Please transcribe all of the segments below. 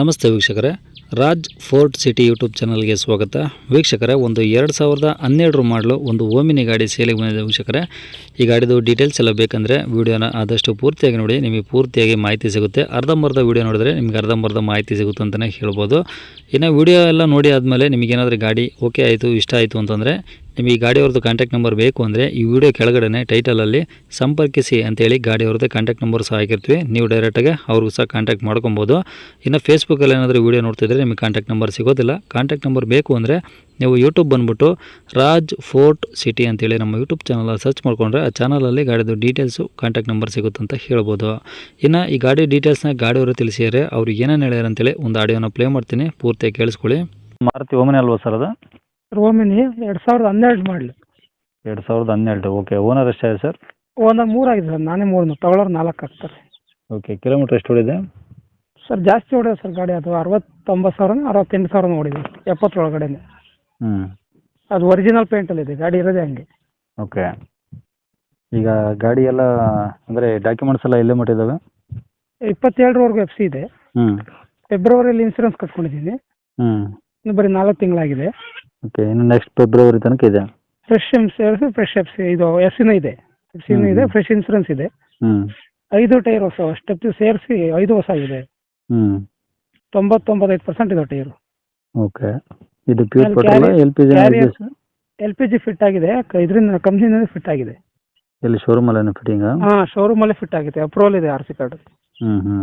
ನಮಸ್ತೆ ವೀಕ್ಷಕರೇ. Raj fort city YouTube ಚಾನಲ್ಗೆ ಸ್ವಾಗತ. ವೀಕ್ಷಕರೇ, ಒಂದು ಎರಡು ಸಾವಿರದ ಹನ್ನೆರಡರ ಮಾಡಲು ಒಂದು ಓಮಿನಿ ಗಾಡಿ ಸೇಲಿಗೆ ಬಂದಿದೆ ವೀಕ್ಷಕರೇ. ಈ ಗಾಡಿದು ಡೀಟೇಲ್ಸ್ ಎಲ್ಲ ಬೇಕಂದರೆ ವೀಡಿಯೋನ ಆದಷ್ಟು ಪೂರ್ತಿಯಾಗಿ ನೋಡಿ, ನಿಮಗೆ ಪೂರ್ತಿಯಾಗಿ ಮಾಹಿತಿ ಸಿಗುತ್ತೆ. ಅರ್ಧಂಬರ್ಧ ವೀಡಿಯೋ ನೋಡಿದ್ರೆ ನಿಮಗೆ ಅರ್ಧಂಬರ್ಧ ಮಾಹಿತಿ ಸಿಗುತ್ತೆ ಅಂತಲೇ ಹೇಳ್ಬೋದು. ಇನ್ನು ವೀಡಿಯೋ ಎಲ್ಲ ನೋಡಿ ಆದಮೇಲೆ ನಿಮಗೇನಾದರೂ ಗಾಡಿ ಓಕೆ ಆಯಿತು, ಇಷ್ಟ ಆಯಿತು ಅಂತಂದರೆ ನಿಮಗೆ ಗಾಡಿಯವ್ರದ್ದು ಕಾಂಟ್ಯಾಕ್ಟ್ ನಂಬರ್ ಬೇಕು ಅಂದರೆ ಈ ವಿಡಿಯೋ ಕೆಳಗಡೆ ಟೈಟಲಲ್ಲಿ ಸಂಪರ್ಕಿಸಿ ಅಂತೇಳಿ ಗಾಡಿಯವ್ರದ್ದು ಕಾಂಟ್ಯಾಕ್ಟ್ ನಂಬರ್ ಸಹ ಹಾಕಿರ್ತೀವಿ. ನೀವು ಡೈರೆಕ್ಟಾಗಿ ಅವ್ರಿಗೂ ಸಹ ಕಾಂಟ್ಯಾಕ್ಟ್ ಮಾಡ್ಕೊಬೋದು. ಇನ್ನು ಫೇಸ್ಬುಕ್ಕಲ್ಲಿ ಏನಾದರೂ ವೀಡಿಯೋ ನೋಡ್ತಿದ್ರೆ ನಿಮಗೆ ಕಾಂಟ್ಯಾಕ್ಟ್ ನಂಬರ್ ಸಿಗೋದಿಲ್ಲ. ಕಾಂಟ್ಯಾಕ್ಟ್ ನಂಬರ್ ಬೇಕು ಅಂದರೆ ನೀವು ಯೂಟ್ಯೂಬ್ ಬಂದುಬಿಟ್ಟು ರಾಜ್ ಫೋರ್ಟ್ ಸಿಟಿ ಅಂತೇಳಿ ನಮ್ಮ ಯೂಟ್ಯೂಬ್ ಚಾನಲ್ ಸರ್ಚ್ ಮಾಡಿಕೊಂಡ್ರೆ ಆ ಚಾನಲಲ್ಲಿ ಗಾಡಿದು ಡೀಟೇಲ್ಸು ಕಾಂಟ್ಯಾಕ್ಟ್ ನಂಬರ್ ಅಂತ ಹೇಳ್ಬೋದು. ಇನ್ನು ಈ ಗಾಡಿ ಡೀಟೇಲ್ಸ್ನ ಗಾಡಿಯವರು ತಿಳಿಸಿದರೆ ಅವ್ರು ಏನೇನು ಹೇಳ್ಯಾರಂತೇಳಿ ಒಂದು ಆಡಿಯೋನ ಪ್ಲೇ ಮಾಡ್ತೀನಿ. ಪೂರ್ತಿ ಕೇಳಿಸ್ಕೊಳ್ಳಿ. ಮಾರುತಿ ಓಮನೆ ಅಲ್ವಾ ಸರ್ ಅದು? ರೋಮಿನಿ ಎರಡ್ ಸಾವಿರದ ಹನ್ನೆರಡು ಮಾಡಲಿ. ಎರಡ್ ಸಾವಿರದ ಹನ್ನೆರಡು ಓಕೆ. ಓನರ್ ಎಷ್ಟಾಗಿದೆ ಸರ್? ಒಂದಾಗ ಮೂರಾಗಿದೆ ಸರ್. ನಾನೇ ಮೂರನ್ನು ತಗೊಳ್ಳೋರು ನಾಲ್ಕು ಆಗ್ತಾರೆ. ಓಕೆ. ಕಿಲೋಮೀಟರ್ ಎಷ್ಟು ಹೊಡಿದೆ ಸರ್ ಜಾಸ್ತಿ ಹೊಡೆದ ಸರ್ ಗಾಡಿ. ಅದು ಅರವತ್ತೊಂಬತ್ತು ಸಾವಿರ ಅರವತ್ತೆಂಟು ಸಾವಿರ ನೋಡಿದೆ ಎಪ್ಪತ್ತರೊಳಗಡೆನೆ ಹ್ಞೂ ಅದು ಒರಿಜಿನಲ್ ಪೇಂಟಲ್ಲಿದೆ ಗಾಡಿ ಇರೋದೇ ಹಂಗೆ. ಓಕೆ. ಈಗ ಗಾಡಿ ಎಲ್ಲ ಅಂದರೆ ಡಾಕ್ಯುಮೆಂಟ್ಸ್ ಎಲ್ಲ ಎಲ್ಲೇ ಮಟ್ಟಿದ್ದಾವೆ ಇಪ್ಪತ್ತೇಳರವರೆಗೂ ಎಫ್ ಸಿ ಇದೆ. ಹ್ಞೂ ಫೆಬ್ರವರಿಯಲ್ಲಿ ಇನ್ಸೂರೆನ್ಸ್ ಕಟ್ಕೊಂಡಿದ್ದೀನಿ. ಹ್ಞೂ ಇನ್ನು ಬರೀ ನಾಲ್ಕು ತಿಂಗಳಾಗಿದೆ. ಓಕೆ ಇನ್ನು ನೆಕ್ಸ್ಟ್ ಫೆಬ್ರವರಿ ತನಕ ಇದೆ. ಫ್ರೆಶ್ ಇನ್ಸೂರೆನ್ಸ್ ಫ್ರೆಶ್ ಎಫ್ ಇದು ಎಫ್ ಸಿನೂ ಇದೆ ಎಫ್ ಸಿನೂ ಇದೆ ಫ್ರೆಶ್ ಇನ್ಸೂರೆನ್ಸ್ ಇದೆ. ಹ್ಮ್. ಐದು ಟೈರ್ ಹೊಸ ಸ್ಟೆಪ್ ಸೇರಿಸಿ ಐದು ಹೊಸ ಇದೆ. ಹ್ಞೂ ತೊಂಬತ್ತೊಂಬತ್ತೈದು ಪರ್ಸೆಂಟ್ ಇದೆ ಟೈರು ಓಕೆ ಇದು ಪ್ಯೂರ್ ಅಲ್ಲಿ petrol carrier- L P G carrier- L P G fit ಆಗಿದೆ ಇದರಿಂದ ಕಂಪ್ನಿನಲ್ಲಿ ಫಿಟ್ ಆಗಿದೆ. ಎಲ್ಲಿ ಶೋರೂಮಲ್ಲೇನು ಫಿಟ್ಟಿಂಗಾ ಹಾ ಶೋರೂಮ್ ಅಲ್ಲಿ ಫಿಟ್ ಆಗಿದೆ ಅಪ್ರೂವಲ್ ಇದೆ ಆರ್ ಸಿ ಕಾರ್ಡ್ ಹ್ಞೂ ಹ್ಞೂ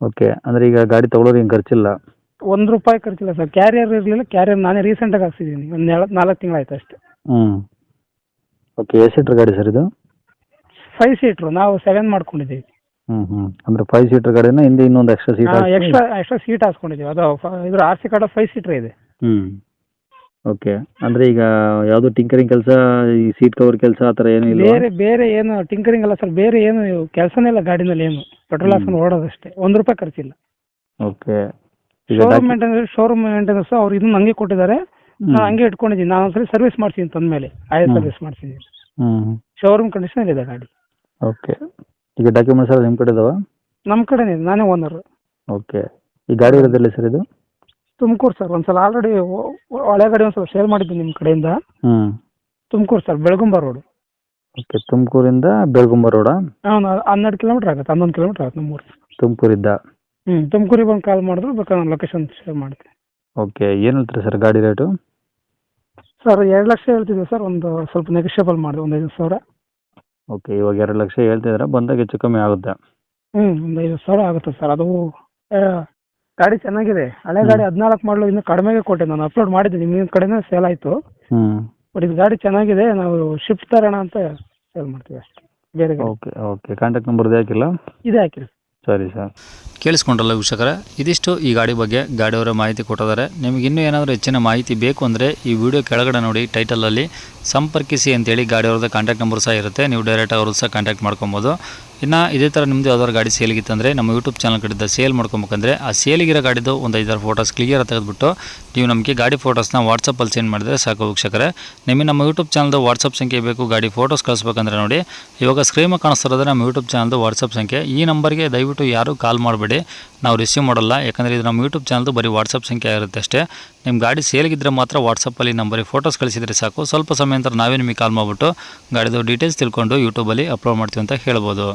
ಓಕೆ ಅಂದ್ರೆ ಈಗ ಗಾಡಿ ತೊಗೊಳೋರು ಏನು ಖರ್ಚಿಲ್ಲ. ಒಂದ್ ರೂಪಾಯಿ ಖರ್ಚಿಲ್ಲ ಸರ್. ಕ್ಯಾರಿಯರ್ ಇರಲಿಲ್ಲ ಕ್ಯಾರಿಯರ್ ನಾನೇ ರೀಸೆಂಟ್ ಆಗಿ ಹಾಕ್ಸಿದ್ದೀನಿ ಒಂದು ನಾಲ್ಕು ತಿಂಗಳಾಯ್ತು ಅಷ್ಟೇ. ಹ್ಮ್. ಓಕೆ ಎಷ್ಟು ಸೀಟರ್ ಗಾಡಿ ಸರ್ ಇದು? ಫೈವ್ ಸೀಟ್ರು ನಾವು ಸೆವೆನ್ ಮಾಡ್ಕೊಂಡಿದ್ದೀವಿ. ಹ್ಞೂ ಹ್ಞೂ ಅಂದರೆ ಫೈವ್ ಸೀಟರ್ ಗಾಡಿನ ಹಿಂದೆ ಇನ್ನೊಂದು extra seat extra extra seat ಹಾಕ್ಸ್ಕೊಂಡಿದ್ದೀವಿ ಅದು ಫ- ಇದ್ರ R C card five seater ಇದೆ. ಹ್ಮ್. ಓಕೆ ಅಂದ್ರೆ ಈಗ ಯಾವುದು ಟಿಂಕರಿಂಗ್ ಕೆಲಸ ಈ ಸೀಟ್ ಕವರ್ ಕೆಲಸ ಆ ಥರ ಏನೂ ಇಲ್ಲ ಬೇರೆ ಬೇರೆ ಏನು ಟಿಂಕರಿಂಗ್ ಅಲ್ಲ ಸರ್. ಬೇರೆ ಏನು ಕೆಲಸನೇ ಇಲ್ಲ ಗಾಡಿನಲ್ಲಿ ಏನು. ಪೆಟ್ರೋಲ್ ಹ್ಮ್. ಹಾಕ್ಸ್ಕೊಂಡು ಓಡೋದಷ್ಟೇ. ಒಂದು ರೂಪಾಯಿ ಖರ್ಚಿಲ್ಲ. Okay showroom maintenance showroom maintenance ಅವ್ರು ಇದನ್ನ ಹಂಗೆ ಕೊಟ್ಟಿದ್ದಾರೆ. ಹ್ಮ್. ನಾನು ಹಂಗೆ ಇಟ್ಕೊಂಡಿದ್ದೀನಿ. ನಾನು ಒಂದ್ಸರಿ ಸರ್ವಿಸ್ ಮಾಡ್ತೀನಿ ತಂದ್ಮೇಲೆ ಮೇಲೆ ಹ್ಮ್. ಸರ್ವಿಸ್ ಮಾಡ್ತೀನಿ ಹ್ಮ್. ಶೋರೂಮ್ ಕಂಡೀಷನ್ ಇದೆ ಗಾಡಿ. ಓಕೆ ಈಗ ಡಾಕ್ಯುಮೆಂಟ್ಸ್ ಎಲ್ಲ ನಿಮ್ಮ ಕಡೆ ಇದಾವ ನಮ್ಮ ಕಡೆನೇ ಇದೆ, ನಾನೇ ಓನರ್ ಓಕೆ ಈ ಗಾಡಿ ಇರೋದಿಲ್ಲ ಸರ್ ಇದು? ತುಮಕೂರು ಸರ್. ಒಂದ್ಸಲ ಆಲ್ರೆಡಿ ಹಳೆ ಗಾಡಿ ಒಂದ್ಸಲ ಶೇರ್ ಮಾಡಿದ್ದೀನಿ ನಿಮ್ಮ ಕಡೆಯಿಂದ. ಹ್ಞೂ Tumakuru sir. Belagumba road okay ತುಮಕೂರಿಂದ Belagumba ರೋಡಾ ಹನ್ನೆರಡು ಕಿಲೋಮೀಟರ್ ಆಗುತ್ತೆ. ಹನ್ನೊಂದು ಕಿಲೋಮೀಟರ್ ಆಗುತ್ತೆ ನಮ್ಮೂರು ತುಮಕೂರಿದ್ದ ಹ್ಞೂ ತುಮಕೂರಿಗೆ ಬಂದು ಕಾಲ್ ಮಾಡಿದ್ರು ಬೇಕಾದ್ರೆ ನಾನು ಲೊಕೇಶನ್ ಶೇರ್ ಮಾಡ್ತೀನಿ. ಓಕೆ ಏನು ಹೇಳ್ತೀರಿ ಸರ್ ಗಾಡಿ ರೇಟು ಸರ್ ಎರಡು ಲಕ್ಷ ಹೇಳ್ತಿದ್ದೆ ಸರ್ ಒಂದು ಸ್ವಲ್ಪ ನೆಗೋಷಿಯಬಲ್ ಮಾಡಿದೆ ಒಂದು ಐದು ಸಾವಿರ. ಓಕೆ ಇವಾಗ ಎರಡು ಲಕ್ಷ ಹೇಳ್ತಿದ್ರೆ ಬಂದಾಗ ಹೆಚ್ಚು ಕಮ್ಮಿ ಆಗುತ್ತೆ. ಹ್ಞೂ ಒಂದು ಐದು ಸಾವಿರ ಆಗುತ್ತೆ ಸರ್ ಅದು ಆ, ಗಾಡಿ ಚೆನ್ನಾಗಿದೆ. ಹಳೆ ಗಾಡಿ ಹದಿನಾಲ್ಕು ಮಾಡಲು ಇನ್ನೂ ಕಡಿಮೆಗೆ ಕೊಟ್ಟೆ ನಾನು ಅಪ್ಲೋಡ್ ಮಾಡಿದ್ದೆ ನಿಮ್ಮ ಕಡೆನೇ ಸೇಲ್ ಆಯಿತು. ಹ್ಞೂ ಬಟ್ ಇದು ಗಾಡಿ ಚೆನ್ನಾಗಿದೆ ನಾವು ಶಿಫ್ಟ್ ತರೋಣ ಅಂತ ಸೇಲ್ ಮಾಡ್ತೀವಿ ಅಷ್ಟೇ ಬೇರೆ ಗಾಡಿ. ಓಕೆ ಓಕೆ ಕಾಂಟ್ಯಾಕ್ಟ್ ನಂಬರ್ದು ಹಾಕಿಲ್ಲ ಇದೇ ಹಾಕಿರಿ ಸರಿ ಸರ್. ಕೇಳಿಸ್ಕೊಂಡ್ರಲ್ಲ ವೀಕ್ಷಕರ, ಇದಿಷ್ಟು ಈ ಗಾಡಿ ಬಗ್ಗೆ ಗಾಡಿಯವರ ಮಾಹಿತಿ ಕೊಟ್ಟಿದ್ದಾರೆ. ನಿಮಗೆ ಇನ್ನೂ ಏನಾದರೂ ಹೆಚ್ಚಿನ ಮಾಹಿತಿ ಬೇಕು ಅಂದರೆ ಈ ವಿಡಿಯೋ ಕೆಳಗಡೆ ನೋಡಿ ಟೈಟಲಲ್ಲಿ ಸಂಪರ್ಕಿಸಿ ಅಂತೇಳಿ ಗಾಡಿಯವ್ರದ್ದು ಕಾಂಟ್ಯಾಕ್ಟ್ ನಂಬರ್ ಸಹ ಇರುತ್ತೆ. ನೀವು ಡೈರೆಕ್ಟ್ ಅವ್ರದ್ದು ಸಹ ಕಾಂಟ್ಯಾಕ್ಟ್ ಮಾಡ್ಕೊಬೋದು. ಇನ್ನು ಇದೇ ಥರ ನಿಮ್ಮದು ಯಾವ್ದಾದ್ರು ಗಾಡಿ ಸೇಲಿಗಿತ್ತಂದರೆ ನಮ್ಮ ಯೂಟ್ಯೂಬ್ ಚಾನಲ್ ಕಡೆಯಿಂದ ಸೇಲ್ ಮಾಡ್ಕೊಬೇಕಂದ್ರೆ ಆ ಸೇಲಿಗಿರೋ ಗಾಡಿದು ಒಂದು ಐದಾರು ಫೋಟೋಸ್ ಕ್ಲಿಯರ್ ತೆಗೆದುಬಿಟ್ಟು ನೀವು ನಮಗೆ ಗಾಡಿ ಫೋಟೋಸ್ನ ವಾಟ್ಸಪ್ಪಲ್ಲಿ ಸೆಂಡ್ ಮಾಡಿದರೆ ಸಾಕು ವೀಕ್ಷಕರೇ. ನಿಮಗೆ ನಮ್ಮ ಯೂಟ್ಯೂಬ್ ಚಾನಲ್ದು ವಾಟ್ಸಪ್ ಸಂಖ್ಯೆ ಬೇಕು, ಗಾಡಿ ಫೋಟೋಸ್ ಕಳಿಸ್ಬೇಕಂದ್ರೆ ನೋಡಿ. ಇವಾಗ ಸ್ಕ್ರೀನ್ ಕಾಣಿಸ್ತಿರೋದ್ರೆ ನಮ್ಮ ಯೂಟ್ಯೂಬ್ ಚಾನಲ್ದು ವಾಟ್ಸಪ್ ಸಂಖ್ಯೆ. ಈ ನಂಬರ್ಗೆ ದಯವಿಟ್ಟು ಯಾರೂ ಕಾಲ್ ಮಾಡಬೇಡಿ. ನಾವು ರಿಸೀವ್ ಮಾಡಲ್ಲ. ಯಾಕಂದರೆ ಇದು ನಮ್ಮ ಯೂಟ್ಯೂಬ್ ಚಾನಲ್ದು ಬರೀ ವಾಟ್ಸಪ್ ಸಂಖ್ಯೆ ಇರುತ್ತೆ ಅಷ್ಟೇ. ನಿಮ್ಮ ಗಾಡಿ ಸೇಲ್ಗಿದ್ರೆ ಮಾತ್ರ ವಾಟ್ಸಪ್ಪಲ್ಲಿ ನಂಬರಿಗೆ ಫೋಟೋಸ್ ಕಳಿಸಿದರೆ ಸಾಕು. ಸ್ವಲ್ಪ ಸಮಯ ನಂತರ ನಾವೇ ನಿಮಗೆ ಕಾಲ್ ಮಾಡಿಬಿಟ್ಟು ಗಾಡಿದು ಡೀಟೇಲ್ಸ್ ತಿಳ್ಕೊಂಡು ಯೂಟ್ಯೂಬಲ್ಲಿ ಅಪ್ಲೋಡ್ ಮಾಡ್ತೀವಿ ಅಂತ ಹೇಳ್ಬೋದು.